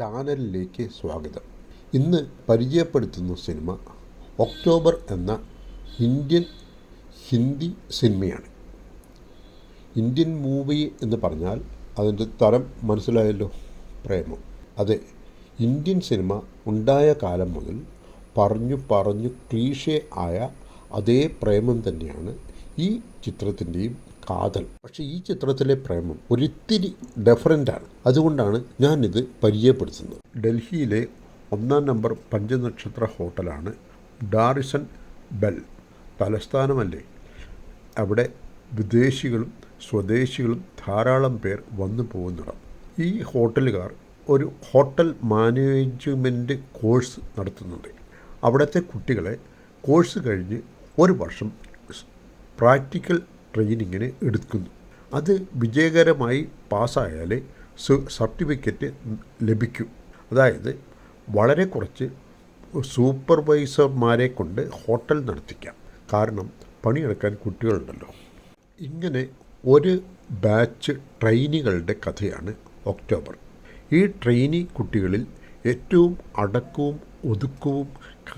ചാനലിലേക്ക് സ്വാഗതം. ഇന്ന് പരിചയപ്പെടുത്തുന്ന സിനിമ ഒക്ടോബർ എന്ന ഇന്ത്യൻ ഹിന്ദി സിനിമയാണ്. ഇന്ത്യൻ മൂവി എന്ന് പറഞ്ഞാൽ അതിന്റെ തരം മനസ്സിലായല്ലോ? പ്രേമം. അതെ ഇന്ത്യൻ സിനിമ ഉണ്ടായ കാലം മുതൽ പറഞ്ഞു പറഞ്ഞു ക്ലീഷേ ആയ അതേ പ്രേമം തന്നെയാണ് ഈ ചിത്രത്തിന്റെയും കാതൽ. പക്ഷേ ഈ ചിത്രത്തിലെ പ്രേമം ഒരിത്തിരി ഡിഫറന്റാണ് അതുകൊണ്ടാണ് ഞാനിത് പരിചയപ്പെടുത്തുന്നത്. ഡൽഹിയിലെ ഒന്നാം നമ്പർ പഞ്ചനക്ഷത്ര ഹോട്ടലാണ് ഡാറിസൺ ബെൽ. തലസ്ഥാനമല്ലേ? അവിടെ വിദേശികളും സ്വദേശികളും ധാരാളം പേർ വന്നു പോകുന്നിടം. ഈ ഹോട്ടലുകാർ ഒരു ഹോട്ടൽ മാനേജ്മെന്റ് കോഴ്സ് നടത്തുന്നുണ്ട്. അവിടുത്തെ കുട്ടികളെ കോഴ്സ് കഴിഞ്ഞ് ഒരു വർഷം പ്രാക്ടിക്കൽ ട്രെയിനിങ്ങിന് എടുക്കുന്നു. അത് വിജയകരമായി പാസ്സായാലേ സർട്ടിഫിക്കറ്റ് ലഭിക്കൂ. അതായത് വളരെ കുറച്ച് സൂപ്പർവൈസർമാരെ കൊണ്ട് ഹോട്ടൽ നടത്തിക്കാം. കാരണം പണിയെടുക്കാൻ കുട്ടികളുണ്ടല്ലോ. ഇങ്ങനെ ഒരു ബാച്ച് ട്രെയിനികളുടെ കഥയാണ് ഒക്ടോബർ. ഈ ട്രെയിനി കുട്ടികളിൽ ഏറ്റവും അടക്കവും ഒതുക്കവും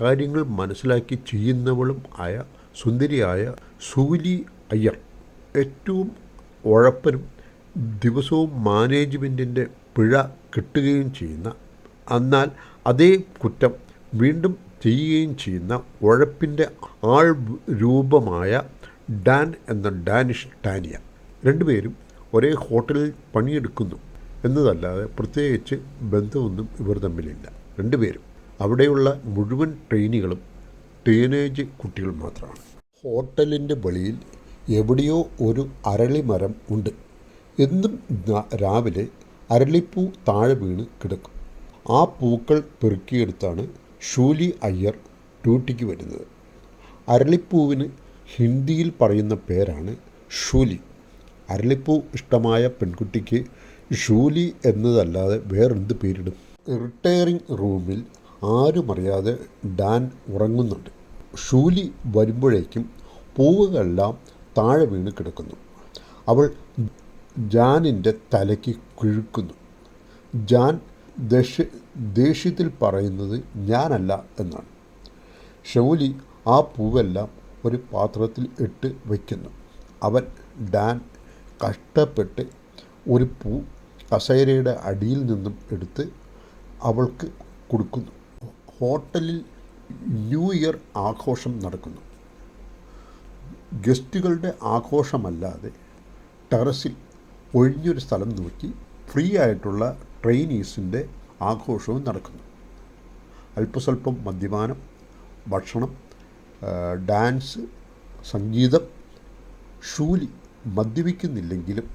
കാര്യങ്ങൾ മനസ്സിലാക്കി ചെയ്യുന്നവളും ആയ സുന്ദരിയായ സൂലി അയ്യർ ഏറ്റവും ഉഴപ്പനും ദിവസവും മാനേജ്മെന്റിന്റെ പിഴ കിട്ടുകയും ചെയ്യുന്ന എന്നാൽ അതേ കുറ്റം വീണ്ടും ചെയ്യുകയും ചെയ്യുന്ന ഉഴപ്പിന്റെ ആൾ രൂപമായ ഡാൻ എന്ന ഡാനിഷ് ടാനിയ രണ്ടുപേരും ഒരേ ഹോട്ടലിൽ പണിയെടുക്കുന്നു എന്നതല്ലാതെ പ്രത്യേകിച്ച് ബന്ധമൊന്നും ഇവർ തമ്മിലില്ല. രണ്ടുപേരും അവിടെയുള്ള മുഴുവൻ ട്രെയിനികളും ടീനേജ് കുട്ടികൾ മാത്രമാണ്. ഹോട്ടലിന്റെ വെളിയിൽ എവിടെയോ ഒരു അരളിമരം ഉണ്ട്. എന്നും രാവിലെ അരളിപ്പൂ താഴെ വീണ് കിടക്കും. ആ പൂക്കൾ പെറുക്കിയെടുത്താണ് ഷൂലി അയ്യർ ഡ്യൂട്ടിക്ക് വരുന്നത്. അരളിപ്പൂവിന് ഹിന്ദിയിൽ പറയുന്ന പേരാണ് ഷൂലി അരളിപ്പൂ ഇഷ്ടമായ പെൺകുട്ടിക്ക് ഷൂലി എന്നതല്ലാതെ വേറെന്ത് പേരിടും? റിട്ടയറിംഗ് റൂമിൽ ആരും അറിയാതെ ഡാൻ ഉറങ്ങുന്നുണ്ട്. ഷൂലി വരുമ്പോഴേക്കും പൂവുകളെല്ലാം താഴെ വീണ് കിടക്കുന്നു. അവൾ ജാനിന്റെ തലയ്ക്ക് കിഴുക്കുന്നു. ജാൻ ദേഷ്യ ദേഷ്യത്തിൽ പറയുന്നത് ഞാനല്ല എന്നാണ്. ഷൗലി ആ പൂവെല്ലാം ഒരു പാത്രത്തിൽ ഇട്ട് വയ്ക്കുന്നു. അവൻ ഡാൻ കഷ്ടപ്പെട്ട് ഒരു പൂ കസേരയുടെ അടിയിൽ നിന്നും എടുത്ത് അവൾക്ക് കൊടുക്കുന്നു. ഹോട്ടലിൽ ന്യൂ ഇയർ ആഘോഷം നടക്കുന്നു. ഗസ്റ്റുകളുടെ ആഘോഷമല്ലാതെ ടെറസിൽ ഒഴിഞ്ഞൊരു സ്ഥലം നോക്കി ഫ്രീ ആയിട്ടുള്ള ട്രെയിനീസിന്റെ ആഘോഷവും നടക്കുന്നു. അല്പസ്വല്പം മദ്യപാനം ഭക്ഷണം ഡാൻസ് സംഗീതം ഷൂലി മദ്യപിക്കുന്നില്ലെങ്കിലും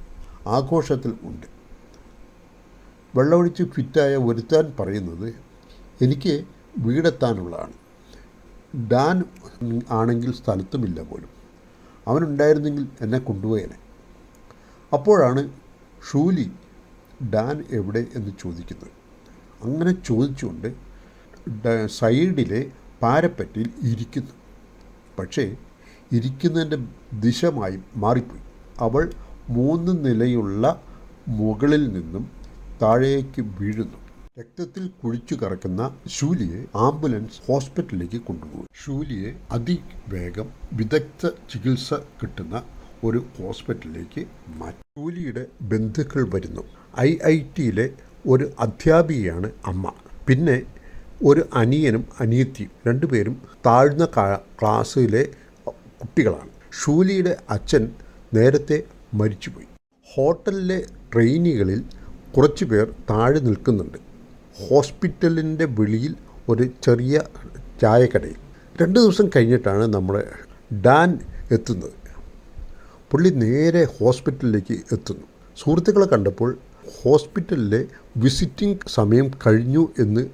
ആഘോഷത്തിൽ ഉണ്ട്. വെള്ളമൊഴിച്ച് ഫിറ്റായ ഒരുത്താൻ പറയുന്നത് എനിക്ക് വീടെത്താനുള്ളതാണ്. ഡാൻ ആണെങ്കിൽ സ്ഥലത്തുമില്ല പോലും. അവനുണ്ടായിരുന്നെങ്കിൽ എന്നെ കൊണ്ടുപോയനെ. അപ്പോഴാണ് ഷൂലി ഡാൻ എവിടെ എന്ന് ചോദിക്കുന്നത്. അങ്ങനെ ചോദിച്ചുകൊണ്ട് സൈഡിലെ പാരപ്പറ്റിൽ ഇരിക്കുന്നു. പക്ഷേ ഇരിക്കുന്നതിന്റെ ദിശമായി മാറിപ്പോയി. അവൾ മൂന്ന് നിലയുള്ള മുകളിൽ നിന്നും താഴേക്ക് വീഴുന്നു. രക്തത്തിൽ കുഴിച്ചു കറക്കുന്ന ഷൂലിയെ ആംബുലൻസ് ഹോസ്പിറ്റലിലേക്ക് കൊണ്ടുപോകും ഷൂലിയെ അതിവേഗം വിദഗ്ധ ചികിത്സ കിട്ടുന്ന ഒരു ഹോസ്പിറ്റലിലേക്ക് മാറ്റി. ഷൂലിയുടെ ബന്ധുക്കൾ വരുന്നു. ഐ ഐ ടിയിലെ ഒരു അധ്യാപികയാണ് അമ്മ. പിന്നെ ഒരു അനിയനും അനിയത്തിയും രണ്ടുപേരും താഴ്ന്ന ക്ലാസ്സിലെ കുട്ടികളാണ്. ഷൂലിയുടെ അച്ഛൻ നേരത്തെ മരിച്ചുപോയി. ഹോട്ടലിലെ ട്രെയിനികളിൽ കുറച്ച് പേർ താഴെ നിൽക്കുന്നുണ്ട്. ഹോസ്പിറ്റലിന്റെ വെളിയിൽ ഒരു ചെറിയ ചായക്കടയിൽ. രണ്ട് ദിവസം കഴിഞ്ഞിട്ടാണ് നമ്മൾ ഡാൻ എത്തുന്നത്. പുള്ളി നേരെ ഹോസ്പിറ്റലിലേക്ക് എത്തുന്നു. സുഹൃത്തുക്കളെ കണ്ടപ്പോൾ ഹോസ്പിറ്റലിലെ വിസിറ്റിംഗ് സമയം കഴിഞ്ഞു എന്ന്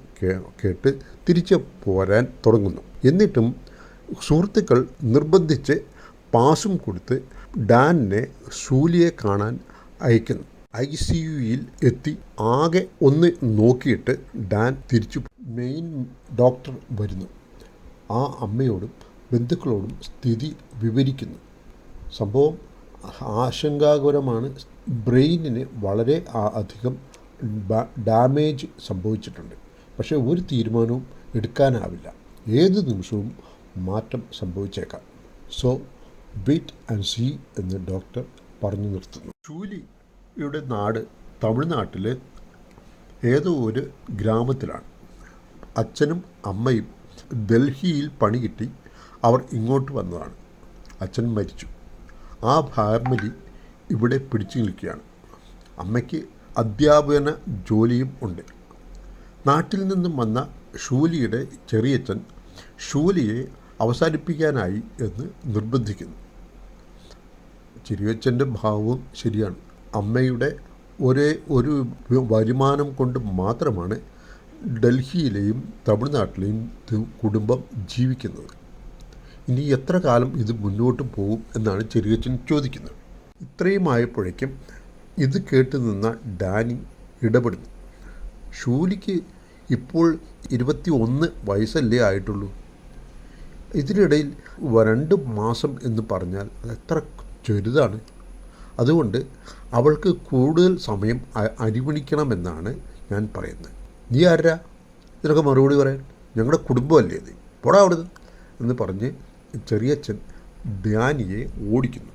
കേട്ട് തിരിച്ച് പോരാൻ തുടങ്ങുന്നു. എന്നിട്ടും സുഹൃത്തുക്കൾ നിർബന്ധിച്ച് പാസും കൊടുത്ത് ഡാനിനെ സൂലിയെ കാണാൻ അയക്കുന്നു. ഐ സി യുയിൽ എത്തി ആകെ ഒന്ന് നോക്കിയിട്ട് ഡാൻ തിരിച്ചു. മെയിൻ ഡോക്ടർ വരുന്നു. ആ അമ്മയോടും ബന്ധുക്കളോടും സ്ഥിതി വിവരിക്കുന്നു. സംഭവം ആശങ്കാകുരമാണ് ബ്രെയിനിന് വളരെ അധികം ഡാമേജ് സംഭവിച്ചിട്ടുണ്ട്. പക്ഷേ ഒരു തീരുമാനവും എടുക്കാനാവില്ല. ഏത് നിമിഷവും മാറ്റം സംഭവിച്ചേക്കാം. സോ വെയിറ്റ് ആൻഡ് സീ എന്ന് ഡോക്ടർ പറഞ്ഞു നിർത്തുന്നു. ഷൂലിയുടെ നാട് തമിഴ്നാട്ടിലെ ഏതോ ഒരു ഗ്രാമത്തിലാണ്. അച്ഛനും അമ്മയും ഡൽഹിയിൽ പണി കിട്ടി അവർ ഇങ്ങോട്ട് വന്നതാണ്. അച്ഛൻ മരിച്ചു. ആ ഫാമിലി ഇവിടെ പിടിച്ചു നിൽക്കുകയാണ്. അമ്മയ്ക്ക് അധ്യാപന ജോലിയും ഉണ്ട്. നാട്ടിൽ നിന്നും വന്ന ഷൂലിയുടെ ചെറിയച്ഛൻ ഷൂലിയെ അവസാനിപ്പിക്കാനായി എന്ന് നിർബന്ധിക്കുന്നു. ചെറിയച്ഛന്റെ ഭാവവും ശരിയാണ്. അമ്മയുടെ ഒരേ ഒരു വരുമാനം കൊണ്ട് മാത്രമാണ് ഡൽഹിയിലെയും തമിഴ്നാട്ടിലെയും കുടുംബം ജീവിക്കുന്നത്. ഇനി എത്ര കാലം ഇത് മുന്നോട്ട് പോകും എന്നാണ് ചെറിയച്ഛൻ ചോദിക്കുന്നത്. ഇത്രയും ആയപ്പോഴേക്കും ഇത് കേട്ട് നിന്ന ഡാനി ഇടപെടുന്നു. ഷൂലിക്ക് ഇപ്പോൾ ഇരുപത്തി ഒന്ന് വയസ്സല്ലേ ആയിട്ടുള്ളൂ. ഇതിനിടയിൽ രണ്ട് മാസം എന്ന് പറഞ്ഞാൽ അത് എത്ര ചെറുതാണ്. അതുകൊണ്ട് അവൾക്ക് കൂടുതൽ സമയം അനുവദിക്കണമെന്നാണ് ഞാൻ പറയുന്നത്. നീ ആരാ? ഇതിനൊക്കെ മറുപടി പറയാൻ. ഞങ്ങളുടെ കുടുംബമല്ലേ ഇത്. പോടാ അവിടുന്ന്. എന്ന് പറഞ്ഞ് ചെറിയച്ഛൻ ഡാനിയെ ഓടിക്കുന്നു.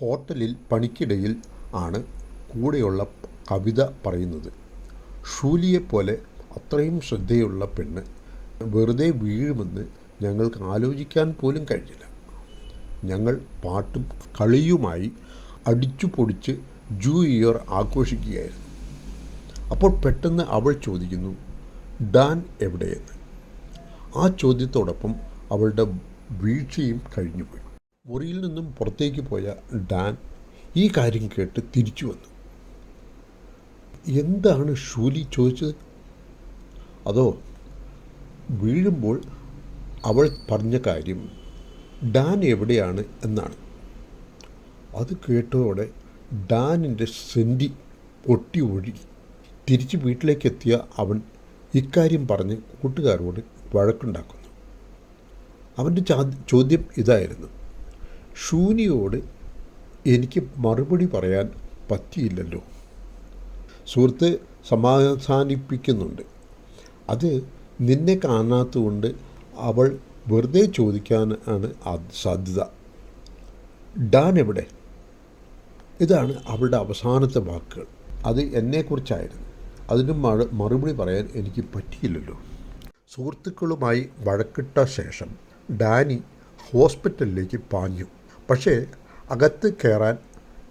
ഹോട്ടലിൽ പണിക്കിടയിൽ ആണ് കൂടെയുള്ള കവിത പറയുന്നത്. ഷൂലിയെപ്പോലെ അത്രയും ശ്രദ്ധയുള്ള പെണ്ണ് വെറുതെ വീഴുമെന്ന് ഞങ്ങൾക്ക് ആലോചിക്കാൻ പോലും കഴിഞ്ഞില്ല. ഞങ്ങൾ പാട്ടും കളിയുമായി അടിച്ചു പൊടിച്ച് ജൂ ഇയർ ആഘോഷിക്കുകയായിരുന്നു. അപ്പോൾ പെട്ടെന്ന് അവൾ ചോദിക്കുന്നു ഡാൻ എവിടെയെന്ന്? ആ ചോദ്യത്തോടൊപ്പം അവളുടെ വീഴ്ചയും കഴിഞ്ഞുപോയി. മുറിയിൽ നിന്നും പുറത്തേക്ക് പോയ ഡാൻ ഈ കാര്യം കേട്ട് തിരിച്ചു വന്നു. എന്താണ് ഷൂലി ചോദിച്ചത്? അതോ വീഴുമ്പോൾ അവൾ പറഞ്ഞ കാര്യം ഡാൻ എവിടെയാണ് എന്നാണ്. അത് കേട്ടതോടെ ഡാനിന്റെ സെന്റി പൊട്ടി ഒഴുകി. തിരിച്ച് വീട്ടിലേക്കെത്തിയ അവൻ ഇക്കാര്യം പറഞ്ഞ് കൂട്ടുകാരോട് വഴക്കുണ്ടാക്കുന്നു. അവന്റെ ചോദ്യം ഇതായിരുന്നു. ഷൂനിയോട് എനിക്ക് മറുപടി പറയാൻ പറ്റിയില്ലല്ലോ. സുഹൃത്ത് സമാധാനിപ്പിക്കുന്നുണ്ട്. അത് നിന്നെ കാണാത്തതുകൊണ്ട് അവൾ വെറുതെ ചോദിക്കാനാണ് സാധ്യത. ഡാൻ എവിടെ? ഇതാണ് അവളുടെ അവസാനത്തെ വാക്കുകൾ അത് എന്നെക്കുറിച്ചായിരുന്നു. അതിന് മറു മറുപടി പറയാൻ എനിക്ക് പറ്റിയില്ലല്ലോ. സുഹൃത്തുക്കളുമായി വഴക്കിട്ട ശേഷം ഡാനി ഹോസ്പിറ്റലിലേക്ക് പാഞ്ഞു. പക്ഷേ അകത്ത് കയറാൻ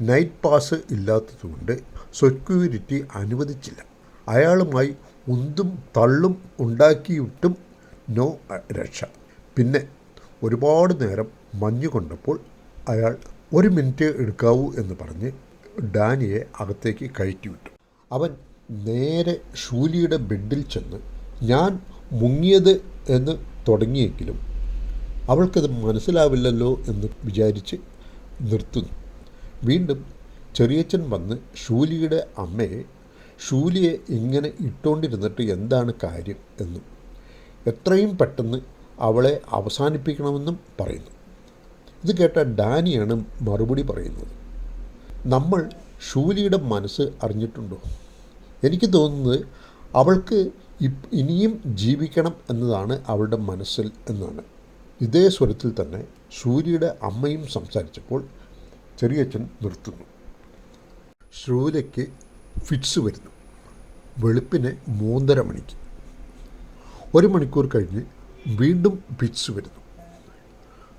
നൈറ്റ് പാസ് ഇല്ലാത്തതുകൊണ്ട് സെക്യൂരിറ്റി അനുവദിച്ചില്ല. അയാളുമായി ഉന്തും തള്ളും ഉണ്ടാക്കിയിട്ടും നോ രക്ഷ. പിന്നെ ഒരുപാട് നേരം മഞ്ഞു കൊണ്ടപ്പോൾ അയാൾ ഒരു മിനിറ്റ് എടുക്കാവൂ എന്ന് പറഞ്ഞ് ഡാനിയെ അകത്തേക്ക് കയറ്റിവിട്ടു അവൻ നേരെ ഷൂലിയുടെ ബെഡിൽ ചെന്ന് ഞാൻ മുങ്ങിയത് എന്ന് തുടങ്ങിയെങ്കിലും അവൾക്കത് മനസ്സിലാവില്ലല്ലോ എന്ന് വിചാരിച്ച് നിർത്തുന്നു. വീണ്ടും ചെറിയച്ഛൻ വന്ന് ഷൂലിയുടെ അമ്മയെ ഷൂലിയെ ഇങ്ങനെ ഇട്ടുകൊണ്ടിരുന്നിട്ട് എന്താണ് കാര്യം? എന്നും എത്രയും പെട്ടെന്ന് അവളെ അവസാനിപ്പിക്കണമെന്നും പറയുന്നു. ഇത് കേട്ട ഡാനിയാണ് മറുപടി പറയുന്നത്. നമ്മൾ ഷൂലിയുടെ മനസ്സ് അറിഞ്ഞിട്ടുണ്ടോ? എനിക്ക് തോന്നുന്നത് അവൾക്ക് ഇനിയും ജീവിക്കണം എന്നതാണ് അവളുടെ മനസ്സിൽ എന്നാണ്. ഇതേ സ്വരത്തിൽ തന്നെ സൂര്യയുടെ അമ്മയും സംസാരിച്ചപ്പോൾ ചെറിയച്ഛൻ നിർത്തുന്നു. ഷൂലയ്ക്ക് ഫിറ്റ്സ് വരുന്നു. വെളുപ്പിനെ മൂന്നര മണിക്ക്. ഒരു മണിക്കൂർ കഴിഞ്ഞ് വീണ്ടും ഫിറ്റ്സ് വരുന്നു.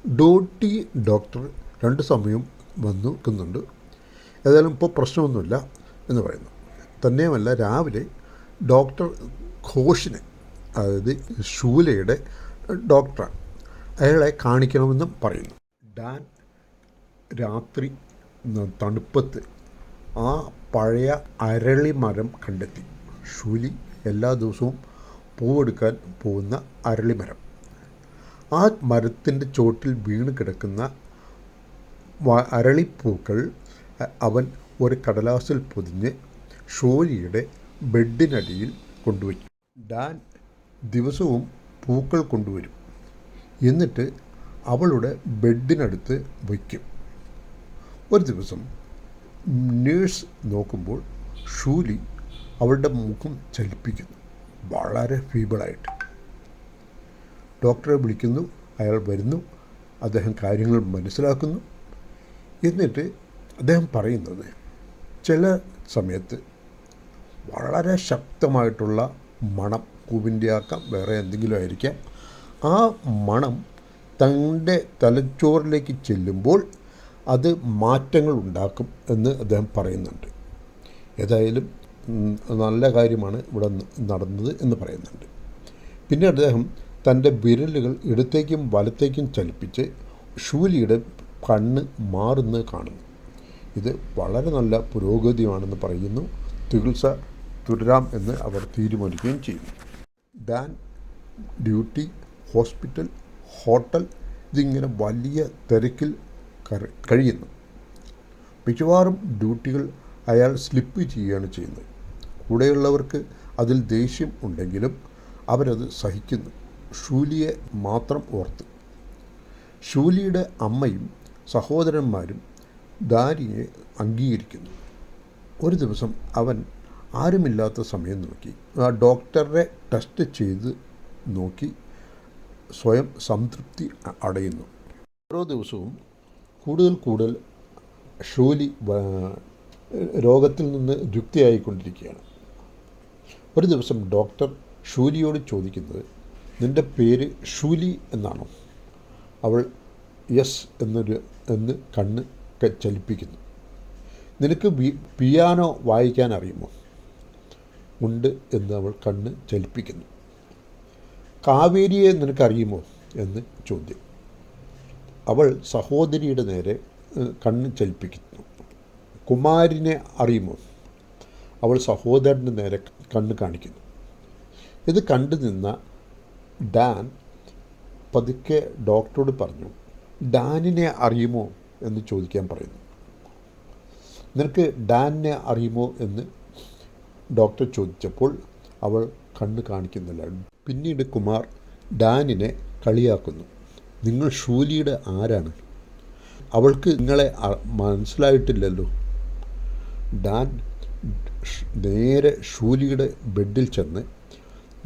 ഡോട്ടി ഡോക്ടർ രണ്ട് സമയം വന്നു നിൽക്കുന്നുണ്ട്. ഏതായാലും ഇപ്പോൾ പ്രശ്നമൊന്നുമില്ല എന്ന് പറയുന്നു. തന്നെയുമല്ല രാവിലെ ഡോക്ടർ ഘോഷിനെ അതായത് ഷൂലയുടെ ഡോക്ടറാണ്. അയാളെ കാണിക്കണമെന്നും പറയുന്നു. ഡാൻ രാത്രി തണുപ്പത്ത് ആ പഴയ അരളി മരം കണ്ടെത്തി. ഷൂലി എല്ലാ ദിവസവും പൂവെടുക്കാൻ പോകുന്ന അരളി മരം ആ മരത്തിന്റെ ചോട്ടിൽ വീണ് കിടക്കുന്ന അരളിപ്പൂക്കൾ അവൻ ഒരു കടലാസിൽ പൊതിഞ്ഞ് ഷോലിയുടെ ബെഡിനടിയിൽ കൊണ്ടുവയ്ക്കും ഡാൻ ദിവസവും പൂക്കൾ കൊണ്ടുവരും. എന്നിട്ട് അവളുടെ ബെഡിനടുത്ത് വയ്ക്കും. ഒരു ദിവസം നേഴ്സ് നോക്കുമ്പോൾ ഷൂലി അവളുടെ മുഖം ചലിപ്പിക്കുന്നു. വളരെ ഫീബിളായിട്ട്. ഡോക്ടറെ വിളിക്കുന്നു അയാൾ വരുന്നു അദ്ദേഹം കാര്യങ്ങൾ മനസ്സിലാക്കുന്നു. എന്നിട്ട് അദ്ദേഹം പറയുന്നത് ചില സമയത്ത് വളരെ ശക്തമായിട്ടുള്ള മണം കൂവിന്റെ ആക്കാം വേറെ എന്തെങ്കിലും ആയിരിക്കാം. ആ മണം തന്റെ തലച്ചോറിലേക്ക് ചെല്ലുമ്പോൾ അത് മാറ്റങ്ങൾ ഉണ്ടാക്കും എന്ന് അദ്ദേഹം പറയുന്നുണ്ട്. ഏതായാലും നല്ല കാര്യമാണ് ഇവിടെ നടന്നത് എന്ന് പറയുന്നുണ്ട്. പിന്നെ അദ്ദേഹം തന്റെ വിരലുകൾ ഇടത്തേക്കും വലത്തേക്കും ചലിപ്പിച്ച് ഷൂലിയുടെ കണ്ണ് മാറുന്നത് കാണുന്നു. ഇത് വളരെ നല്ല പുരോഗതിയാണെന്ന് പറയുന്നു. ചികിത്സ തുടരാം എന്ന് അവർ തീരുമാനിക്കുകയും ചെയ്യും ഡാൻ ഡ്യൂട്ടി ഹോസ്പിറ്റൽ ഹോട്ടൽ ഇതിങ്ങനെ വലിയ തിരക്കിൽ കഴിയുന്നു. മിക്കവാറും ഡ്യൂട്ടികൾ അയാൾ സ്ലിപ്പ് ചെയ്യുകയാണ് ചെയ്യുന്നത്. കൂടെയുള്ളവർക്ക് അതിൽ ദേഷ്യം ഉണ്ടെങ്കിലും അവരത് സഹിക്കുന്നു. ഷൂലിയെ മാത്രം ഓർത്ത്. ഷൂലിയുടെ അമ്മയും സഹോദരന്മാരും ദാരിയെ അംഗീകരിക്കുന്നു. ഒരു ദിവസം അവൻ ആരുമില്ലാത്ത സമയം നോക്കി. ആ ഡോക്ടറെ ടെസ്റ്റ് ചെയ്ത് നോക്കി സ്വയം സംതൃപ്തി അടയുന്നു. ഓരോ ദിവസവും കൂടുതൽ കൂടുതൽ ഷൂലി രോഗത്തിൽ നിന്ന് രുക്തിയായിക്കൊണ്ടിരിക്കുകയാണ്. ഒരു ദിവസം ഡോക്ടർ ഷൂലിയോട് ചോദിക്കുന്നത് നിന്റെ പേര് ഷൂലി എന്നാണോ? അവൾ യെസ് എന്നൊരു എന്ന് കണ്ണ് ചലിപ്പിക്കുന്നു. നിനക്ക് പിയാനോ വായിക്കാൻ അറിയുമോ? ഉണ്ട് എന്ന് അവൾ കണ്ണ് ചലിപ്പിക്കുന്നു. കാവേരിയെ നിനക്കറിയുമോ? എന്ന് ചോദ്യം. അവൾ സഹോദരിയുടെ നേരെ കണ്ണ് ചലിപ്പിക്കുന്നു. കുമാരിനെ അറിയുമോ? അവൾ സഹോദരന്റെ നേരെ കണ്ണ് കാണിക്കുന്നു. ഇത് കണ്ടു നിന്ന ഡാൻ പതുക്കെ ഡോക്ടറോട് പറഞ്ഞു ഡാനിനെ അറിയുമോ എന്ന് ചോദിക്കാൻ പറയുന്നു. നിനക്ക് ഡാനിനെ അറിയുമോ എന്ന്? ഡോക്ടർ ചോദിച്ചപ്പോൾ അവൾ കണ്ണ് കാണിക്കുന്നില്ല. പിന്നീട് കുമാർ ഡാനിനെ കളിയാക്കുന്നു. നിങ്ങൾ ഷൂലിയുടെ ആരാണ്? അവൾക്ക് നിങ്ങളെ മനസ്സിലായിട്ടില്ലല്ലോ. ഡാൻ നേരെ ഷൂലിയുടെ ബെഡിൽ ചെന്ന്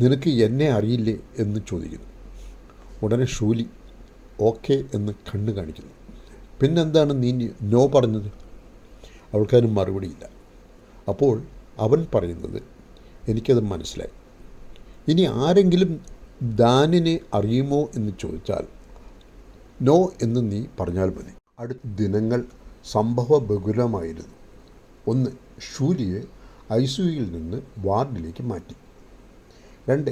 നിനക്ക് എന്നെ അറിയില്ലേ എന്ന് ചോദിക്കുന്നു. ഉടനെ ഷൂലി ഓക്കെ എന്ന് കണ്ണ് കാണിക്കുന്നു. പിന്നെന്താണ് നീ നോ പറഞ്ഞത്? അവൾക്കാരും മറുപടിയില്ല. അപ്പോൾ അവൻ പറയുന്നത് എനിക്കത് മനസ്സിലായി. ഇനി ആരെങ്കിലും ദാനിനെ അറിയുമോ എന്ന് ചോദിച്ചാൽ നോ എന്ന് നീ പറഞ്ഞാൽ മതി. അടുത്ത ദിനങ്ങൾ സംഭവ ബഹുലമായിരുന്നു. ഒന്ന് ഷൂലിയെ ഐ നിന്ന് വാർഡിലേക്ക് മാറ്റി. രണ്ട്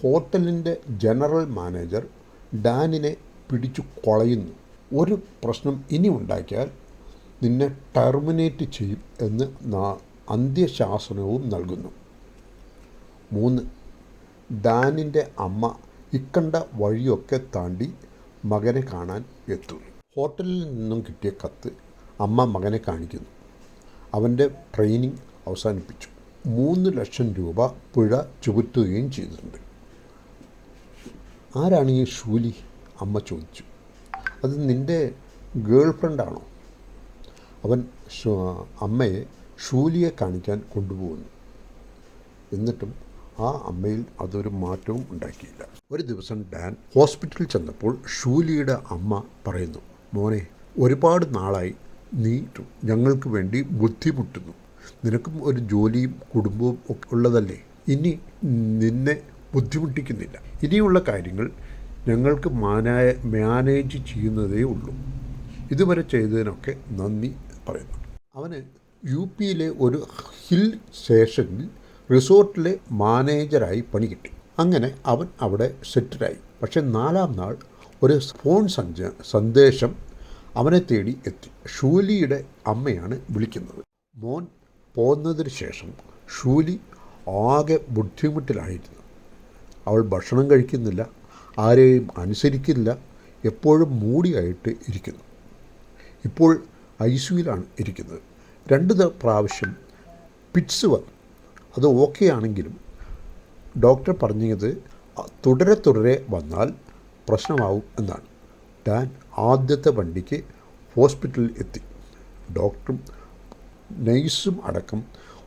ഹോട്ടലിന്റെ ജനറൽ മാനേജർ ഡാനിനെ പിടിച്ചു കൊളയുന്നു. ഒരു പ്രശ്നം ഇനി ഉണ്ടാക്കിയാൽ നിന്നെ ടെർമിനേറ്റ് ചെയ്യും എന്ന് അന്ത്യശാസനവും നൽകുന്നു. മൂന്ന് ഡാനിന്റെ അമ്മ ഇക്കണ്ട വഴിയൊക്കെ താണ്ടി മകനെ കാണാൻ എത്തുന്നു. ഹോട്ടലിൽ നിന്നും കിട്ടിയ കത്ത് അമ്മ മകനെ കാണിക്കുന്നു. അവന്റെ ട്രെയിനിങ് അവസാനിപ്പിച്ചു. മൂന്ന് ലക്ഷം രൂപ പുഴ ചുമത്തുകയും ചെയ്തിട്ടുണ്ട്. ആരാണ് ഈ ഷൂലി അമ്മ ചോദിച്ചു. അത് നിന്റെ ഗേൾ ഫ്രണ്ടാണോ അവൻ അമ്മയെ ഷൂലിയെ കാണിക്കാൻ കൊണ്ടുപോകുന്നു. എന്നിട്ടും ആ അമ്മയിൽ അതൊരു മാറ്റവും ഉണ്ടാക്കിയില്ല. ഒരു ദിവസം ഡാൻ ഹോസ്പിറ്റലിൽ ചെന്നപ്പോൾ ഷൂലിയുടെ അമ്മ പറയുന്നു മോനെ ഒരുപാട് നാളായി നീ ഞങ്ങൾക്ക് വേണ്ടി ബുദ്ധിമുട്ടുന്നു. നിനക്കും ഒരു ജോലിയും കുടുംബവും ഉള്ളതല്ലേ? ഇനി നിന്നെ ബുദ്ധിമുട്ടിക്കുന്നില്ല. ഇനിയുള്ള കാര്യങ്ങൾ ഞങ്ങൾക്ക് മാനായ മാനേജ് ചെയ്യുന്നതേ ഉള്ളൂ. ഇതുവരെ ചെയ്തതിനൊക്കെ നന്ദി പറയുന്നു. അവന് യു പിയിലെ ഒരു ഹിൽ സ്റ്റേഷനിൽ റിസോർട്ടിലെ മാനേജറായി പണി കിട്ടി. അങ്ങനെ അവൻ അവിടെ സെറ്റിലായി. പക്ഷെ നാലാം നാൾ ഒരു ഫോൺ സഞ്ച സന്ദേശം അവനെ തേടി എത്തി. ഷൂലിയുടെ അമ്മയാണ് വിളിക്കുന്നത്. മോൻ പോന്നതിന് ശേഷം ഷൂലി ആകെ ബുദ്ധിമുട്ടിലായിരുന്നു. അവൾ ഭക്ഷണം കഴിക്കുന്നില്ല ആരെയും അനുസരിക്കില്ല എപ്പോഴും മൂടിയായിട്ട് ഇരിക്കുന്നു. ഇപ്പോൾ ഐ സിയുലാണ് ഇരിക്കുന്നത്. രണ്ട് പ്രാവശ്യം പിറ്റ്സ് വന്നു. അത് ഓക്കെ ആണെങ്കിലും ഡോക്ടർ പറഞ്ഞത് തുടരെ തുടരെ വന്നാൽ പ്രശ്നമാവും എന്നാണ്. ഡാൻ ആദ്യത്തെ വണ്ടിക്ക് ഹോസ്പിറ്റലിൽ എത്തി. ഡോക്ടറും നഴ്സും അടക്കം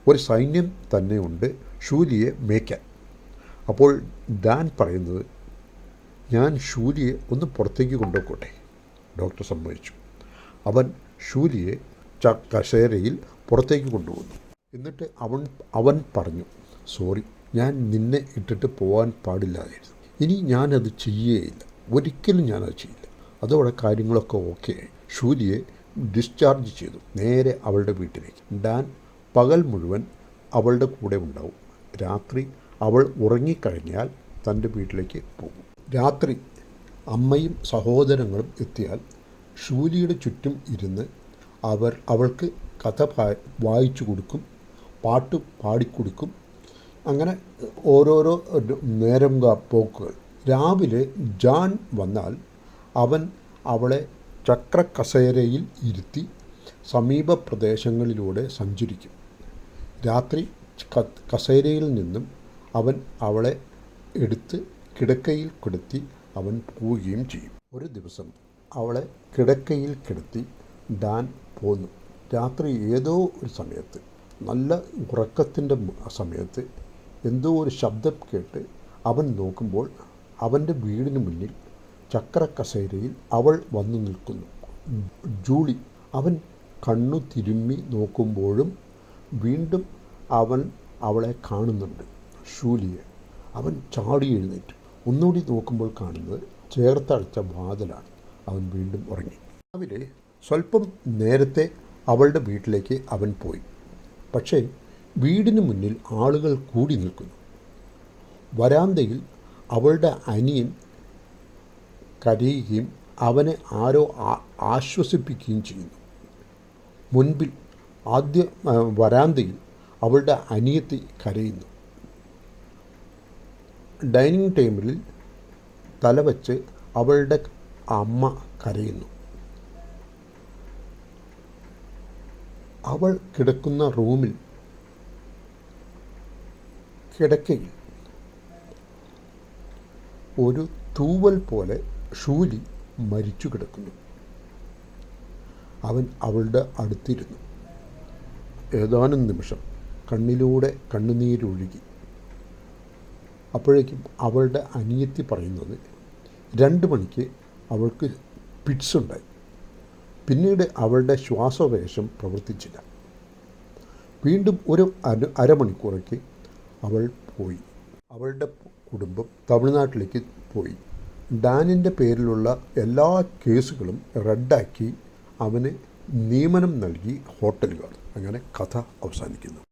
ഒരു സൈന്യം തന്നെയുണ്ട് ഷൂലിയെ മേയ്ക്കാൻ. അപ്പോൾ ഡാൻ പറയുന്നത് ഞാൻ ഷൂലിയെ ഒന്ന് പുറത്തേക്ക് കൊണ്ടുപോയിക്കോട്ടെ ഡോക്ടർ സമ്മതിച്ചു. അവൻ ഷൂലിയെ ച കസേരയിൽ പുറത്തേക്ക് കൊണ്ടുപോകുന്നു എന്നിട്ട് അവൻ അവൻ പറഞ്ഞു സോറി ഞാൻ നിന്നെ ഇട്ടിട്ട് പോകാൻ പാടില്ലായിരുന്നു. ഇനി ഞാനത് ചെയ്യുകയില്ല ഒരിക്കലും ഞാനത് ചെയ്യില്ല. അതോടെ കാര്യങ്ങളൊക്കെ ഓക്കെ. ആയി ഷൂലിയെ ഡിസ്ചാർജ് ചെയ്തു. നേരെ അവളുടെ വീട്ടിലേക്ക്. ഡാൻ പകൽ മുഴുവൻ അവളുടെ കൂടെ ഉണ്ടാവും. രാത്രി അവൾ ഉറങ്ങിക്കഴിഞ്ഞാൽ തന്റെ വീട്ടിലേക്ക് പോകും. രാത്രി അമ്മയും സഹോദരങ്ങളും എത്തിയാൽ ഷൂലിയുടെ ചുറ്റും ഇരുന്ന് അവർ അവൾക്ക് കഥ വായിച്ചു കൊടുക്കും പാട്ട് പാടിക്കൊടുക്കും. അങ്ങനെ ഓരോരോ നേരം പോക്കുകൾ. രാവിലെ ജാൻ വന്നാൽ അവൻ അവളെ ചക്രക്കസേരയിൽ ഇരുത്തി സമീപ പ്രദേശങ്ങളിലൂടെ സഞ്ചരിക്കും. രാത്രി കസേരയിൽ നിന്നും അവൻ അവളെ എടുത്ത് കിടക്കയിൽ കിടത്തി അവൻ പോവുകയും ചെയ്യും. ഒരു ദിവസം അവളെ കിടക്കയിൽ കിടത്തി ഡാൻ പോന്നു. രാത്രി ഏതോ ഒരു സമയത്ത് നല്ല ഉറക്കത്തിന്റെ സമയത്ത് എന്തോ ഒരു ശബ്ദം കേട്ട് അവൻ നോക്കുമ്പോൾ അവന്റെ വീടിന് മുന്നിൽ ചക്രക്കസേരയിൽ അവൾ വന്നു നിൽക്കുന്നു. ജൂളി അവൻ കണ്ണു തിരുമ്മി നോക്കുമ്പോഴും വീണ്ടും അവൻ അവളെ കാണുന്നുണ്ട്. ഷൂലിയെ അവൻ ചാടി എഴുന്നേറ്റു. ഒന്നുകൂടി നോക്കുമ്പോൾ കാണുന്നത് ചേർത്തടച്ച വാതിലാണ്. അവൻ വീണ്ടും ഉറങ്ങി. രാവിലെ സ്വല്പം നേരത്തെ അവളുടെ വീട്ടിലേക്ക് അവൻ പോയി. പക്ഷേ വീടിന് മുന്നിൽ ആളുകൾ കൂടി നിൽക്കുന്നു. വരാന്തയിൽ അവളുടെ അനിയൻ കരയുകയും അവനെ ആരോ ആശ്വസിപ്പിക്കുകയും ചെയ്യുന്നു. മുൻപിൽ ആദ്യ വരാന്തയിൽ അവളുടെ അനിയത്തി കരയുന്നു. ഡൈനിങ് ടേബിളിൽ തലവച്ച് അവളുടെ അമ്മ കരയുന്നു. അവൾ കിടക്കുന്ന റൂമിൽ കിടക്കയിൽ ഒരു തൂവൽ പോലെ ഷൂലി മരിച്ചു കിടക്കുന്നു. അവൻ അവളുടെ അടുത്തിരുന്നു. ഏതാനും നിമിഷം കണ്ണിലൂടെ കണ്ണുനീരൊഴുകി. അപ്പോഴേക്കും അവളുടെ അനിയത്തി പറയുന്നത് രണ്ട് മണിക്ക് അവൾക്ക് പിറ്റ്സ് ഉണ്ടായി. പിന്നീട് അവളുടെ ശ്വാസവേഷം പ്രവർത്തിച്ചില്ല. വീണ്ടും ഒരു അര അരമണിക്കൂറേക്ക് അവൾ പോയി. അവളുടെ കുടുംബം തമിഴ്നാട്ടിലേക്ക് പോയി. ഡാനിന്റെ പേരിലുള്ള എല്ലാ കേസുകളും റദ്ദാക്കി അവന് നിയമനം നൽകി ഹോട്ടലുകാർ. അങ്ങനെ കഥ അവസാനിക്കുന്നു.